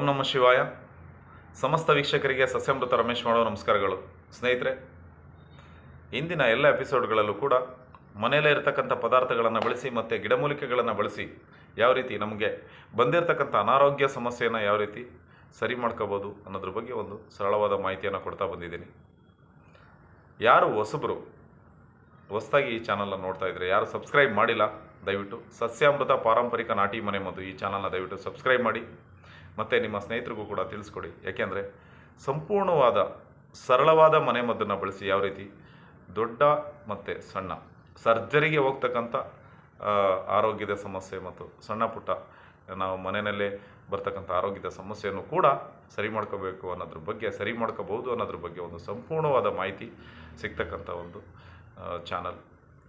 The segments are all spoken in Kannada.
ಓಂ ನಮಃ ಶಿವಾಯ. ಸಮಸ್ತ ವೀಕ್ಷಕರಿಗೆ ಸಸ್ಯಮೃತ ರಮೇಶ್ ಮಾಡೋ ನಮಸ್ಕಾರಗಳು. ಸ್ನೇಹಿತರೆ, ಇಂದಿನ ಎಲ್ಲ ಎಪಿಸೋಡ್ಗಳಲ್ಲೂ ಕೂಡ ಮನೆಯಲ್ಲೇ ಇರತಕ್ಕಂಥ ಪದಾರ್ಥಗಳನ್ನು ಬಳಸಿ ಮತ್ತು ಗಿಡಮೂಲಿಕೆಗಳನ್ನು ಬಳಸಿ ಯಾವ ರೀತಿ ನಮಗೆ ಬಂದಿರತಕ್ಕಂಥ ಅನಾರೋಗ್ಯ ಸಮಸ್ಯೆಯನ್ನು ಯಾವ ರೀತಿ ಸರಿ ಮಾಡ್ಕೋಬೋದು ಅನ್ನೋದ್ರ ಬಗ್ಗೆ ಒಂದು ಸರಳವಾದ ಮಾಹಿತಿಯನ್ನು ಕೊಡ್ತಾ ಬಂದಿದ್ದೀನಿ. ಯಾರು ಹೊಸಬರು, ಹೊಸದಾಗಿ ಈ ಚಾನಲನ್ನು ನೋಡ್ತಾ ಇದ್ದರೆ ಯಾರು ಸಬ್ಸ್ಕ್ರೈಬ್ ಮಾಡಿಲ್ಲ ದಯವಿಟ್ಟು ಸಸ್ಯಾಮೃತ ಪಾರಂಪರಿಕ ನಾಟಿ ಮನೆ ಮದ್ದು ಈ ಚಾನಲ್ನ ದಯವಿಟ್ಟು ಸಬ್ಸ್ಕ್ರೈಬ್ ಮಾಡಿ ಮತ್ತು ನಿಮ್ಮ ಸ್ನೇಹಿತರಿಗೂ ಕೂಡ ತಿಳಿಸ್ಕೊಡಿ. ಯಾಕೆಂದರೆ ಸಂಪೂರ್ಣವಾದ, ಸರಳವಾದ ಮನೆ ಮದ್ದನ್ನು ಬಳಸಿ ಯಾವ ರೀತಿ? ದೊಡ್ಡ ಮತ್ತು ಸಣ್ಣ. ಸರ್ಜರಿಗೆ ಹೋಗ್ತಕ್ಕಂಥ ಆರೋಗ್ಯದ ಸಮಸ್ಯೆ ಮತ್ತು ಸಣ್ಣ ಪುಟ್ಟ ನಾವು ಮನೆಯಲ್ಲೇ ಬರ್ತಕ್ಕಂಥ ಆರೋಗ್ಯದ ಸಮಸ್ಯೆಯನ್ನು ಕೂಡ ಸರಿ ಮಾಡ್ಕೋಬೇಕು ಅನ್ನೋದ್ರ ಬಗ್ಗೆ, ಸರಿ ಮಾಡ್ಕೋಬಹುದು ಅನ್ನೋದ್ರ ಬಗ್ಗೆ ಒಂದು ಸಂಪೂರ್ಣವಾದ ಮಾಹಿತಿ ಸಿಗ್ತಕ್ಕಂಥ ಒಂದು ಚಾನಲ್.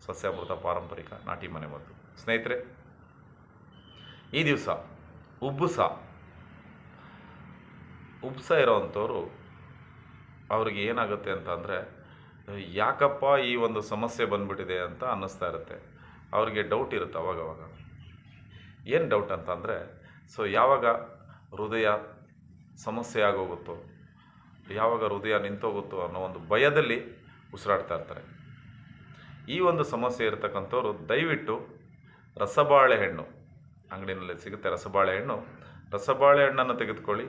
ಸಸ್ಯಾಮೃತ ಪಾರಂಪರಿಕ ನಾಟಿ ಮನೆ ಮದ್ದು ಸ್ನೇಹಿತರೆ, ಈ ದಿವಸ ಉಬ್ಬುಸ ಉಬ್ಸ ಇರೋವಂಥವ್ರು ಅವ್ರಿಗೆ ಏನಾಗುತ್ತೆ ಅಂತ ಅಂದರೆ, ಯಾಕಪ್ಪ ಈ ಒಂದು ಸಮಸ್ಯೆ ಬಂದ್ಬಿಟ್ಟಿದೆ ಅಂತ ಅನ್ನಿಸ್ತಾ ಇರುತ್ತೆ. ಅವ್ರಿಗೆ ಡೌಟ್ ಇರುತ್ತೆ ಅವಾಗವಾಗ. ಏನು ಡೌಟ್ ಅಂತಂದರೆ ಸೊ ಯಾವಾಗ ಹೃದಯ ಸಮಸ್ಯೆ ಆಗೋಗುತ್ತೋ, ಯಾವಾಗ ಹೃದಯ ನಿಂತೋಗುತ್ತೋ ಅನ್ನೋ ಒಂದು ಭಯದಲ್ಲಿ ಉಸಿರಾಡ್ತಾ ಇರ್ತಾರೆ. ಈ ಒಂದು ಸಮಸ್ಯೆ ಇರತಕ್ಕಂಥವ್ರು ದಯವಿಟ್ಟು ರಸಬಾಳೆಹಣ್ಣು ಅಂಗಡಿನಲ್ಲಿ ಸಿಗುತ್ತೆ ರಸಬಾಳೆಹಣ್ಣು ರಸಬಾಳೆಹಣ್ಣನ್ನು ತೆಗೆದುಕೊಳ್ಳಿ.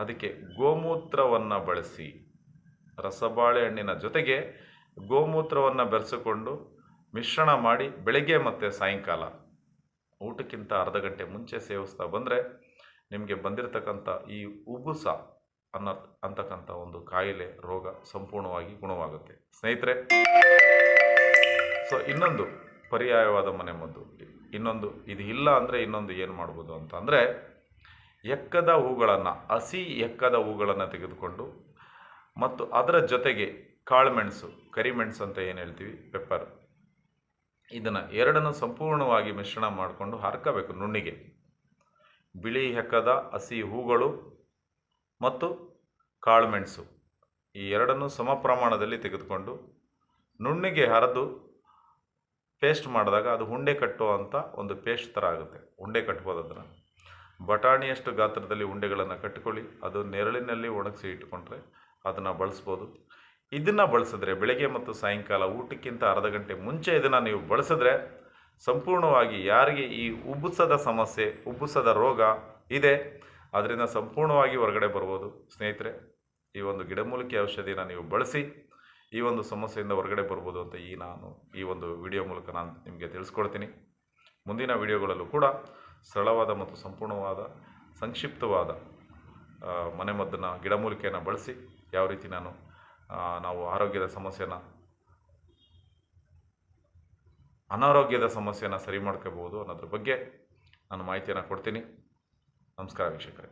ಅದಕ್ಕೆ ಗೋಮೂತ್ರವನ್ನು ಬಳಸಿ. ರಸಬಾಳೆಹಣ್ಣಿನ ಜೊತೆಗೆ ಗೋಮೂತ್ರವನ್ನು ಬೆರೆಸಿಕೊಂಡು ಮಿಶ್ರಣ ಮಾಡಿ ಬೆಳಗ್ಗೆ ಮತ್ತು ಸಾಯಂಕಾಲ ಊಟಕ್ಕಿಂತ ಅರ್ಧ ಗಂಟೆ ಮುಂಚೆ ಸೇವಿಸ್ತಾ ಬಂದರೆ ನಿಮಗೆ ಬಂದಿರತಕ್ಕಂಥ ಈ ಉಬ್ಬುಸ ಅನ್ನೋ ಅಂತಕ್ಕಂಥ ಒಂದು ಕಾಯಿಲೆ ರೋಗ ಸಂಪೂರ್ಣವಾಗಿ ಗುಣವಾಗುತ್ತೆ. ಸ್ನೇಹಿತರೆ ಸೊ ಇನ್ನೊಂದು ಪರ್ಯಾಯವಾದ ಮನೆ ಮದ್ದು. ಇನ್ನೊಂದು, ಇದು ಇಲ್ಲ ಅಂದರೆ ಇನ್ನೊಂದು ಏನು ಮಾಡ್ಬೋದು ಅಂತ ಅಂದರೆ, ಎಕ್ಕದ ಹೂಗಳನ್ನು, ಹಸಿ ಎಕ್ಕದ ಹೂಗಳನ್ನು ತೆಗೆದುಕೊಂಡು ಮತ್ತು ಅದರ ಜೊತೆಗೆ ಕಾಳುಮೆಣಸು ಕರಿಮೆಣಸು ಅಂತ ಏನು ಹೇಳ್ತೀವಿ? ಪೆಪ್ಪರ್ ಇದನ್ನು ಎರಡನ್ನು ಸಂಪೂರ್ಣವಾಗಿ ಮಿಶ್ರಣ ಮಾಡಿಕೊಂಡು ಹರ್ಕಬೇಕು ನುಣ್ಣಿಗೆ. ಬಿಳಿ ಹೆಕ್ಕದ ಹಸಿ ಹೂಗಳು ಮತ್ತು ಕಾಳುಮೆಣಸು ಈ ಎರಡನ್ನು ಸಮ ಪ್ರಮಾಣದಲ್ಲಿ ತೆಗೆದುಕೊಂಡು ನುಣ್ಣಿಗೆ ಹರಿದು ಪೇಸ್ಟ್ ಮಾಡಿದಾಗ ಅದು ಉಂಡೆ ಕಟ್ಟುವಂಥ ಒಂದು ಪೇಸ್ಟ್ ಥರ ಆಗುತ್ತೆ. ಉಂಡೆ ಕಟ್ಬೋದು ಅದನ್ನು ಬಟಾಣಿಯಷ್ಟು ಗಾತ್ರದಲ್ಲಿ ಉಂಡೆಗಳನ್ನು ಕಟ್ಟಿಕೊಳ್ಳಿ ಅದು ನೆರಳಿನಲ್ಲಿ ಒಣಗಿಸಿ ಇಟ್ಕೊಂಡ್ರೆ ಅದನ್ನು ಬಳಸ್ಬೋದು. ಇದನ್ನು ಬಳಸಿದ್ರೆ ಬೆಳಗ್ಗೆ ಮತ್ತು ಸಾಯಂಕಾಲ ಊಟಕ್ಕಿಂತ ಅರ್ಧ ಗಂಟೆ ಮುಂಚೆ ಇದನ್ನು ನೀವು ಬಳಸಿದ್ರೆ ಸಂಪೂರ್ಣವಾಗಿ ಯಾರಿಗೆ ಈ ಉಬ್ಬುಸದ ಸಮಸ್ಯೆ, ಉಬ್ಬುಸದ ರೋಗ ಇದೆ, ಅದರಿಂದ ಸಂಪೂರ್ಣವಾಗಿ ಹೊರಗಡೆ ಬರ್ಬೋದು. ಸ್ನೇಹಿತರೆ, ಈ ಒಂದು ಗಿಡಮೂಲಿಕೆ ಔಷಧಿನ ನೀವು ಬಳಸಿ ಈ ಒಂದು ಸಮಸ್ಯೆಯಿಂದ ಹೊರಗಡೆ ಬರ್ಬೋದು ಅಂತ ಈ ನಾನು ಈ ಒಂದು ವಿಡಿಯೋ ಮೂಲಕ ನಾನು ನಿಮಗೆ ತಿಳಿಸ್ಕೊಡ್ತೀನಿ. ಮುಂದಿನ ವಿಡಿಯೋಗಳಲ್ಲೂ ಕೂಡ ಸರಳವಾದ ಮತ್ತು ಸಂಪೂರ್ಣವಾದ, ಸಂಕ್ಷಿಪ್ತವಾದ ಮನೆಮದ್ದನ್ನು, ಗಿಡಮೂಲಿಕೆಯನ್ನು ಬಳಸಿ ಯಾವ ರೀತಿ ನಾನು ನಾವು ಆರೋಗ್ಯದ ಸಮಸ್ಯೆನ ಅನಾರೋಗ್ಯದ ಸಮಸ್ಯೆನ ಸರಿ ಮಾಡ್ಕೋಬೋದು ಅನ್ನೋದ್ರ ಬಗ್ಗೆ ನಾನು ಮಾಹಿತಿಯನ್ನು ಕೊಡ್ತೀನಿ. ನಮಸ್ಕಾರ ವೀಕ್ಷಕರೇ.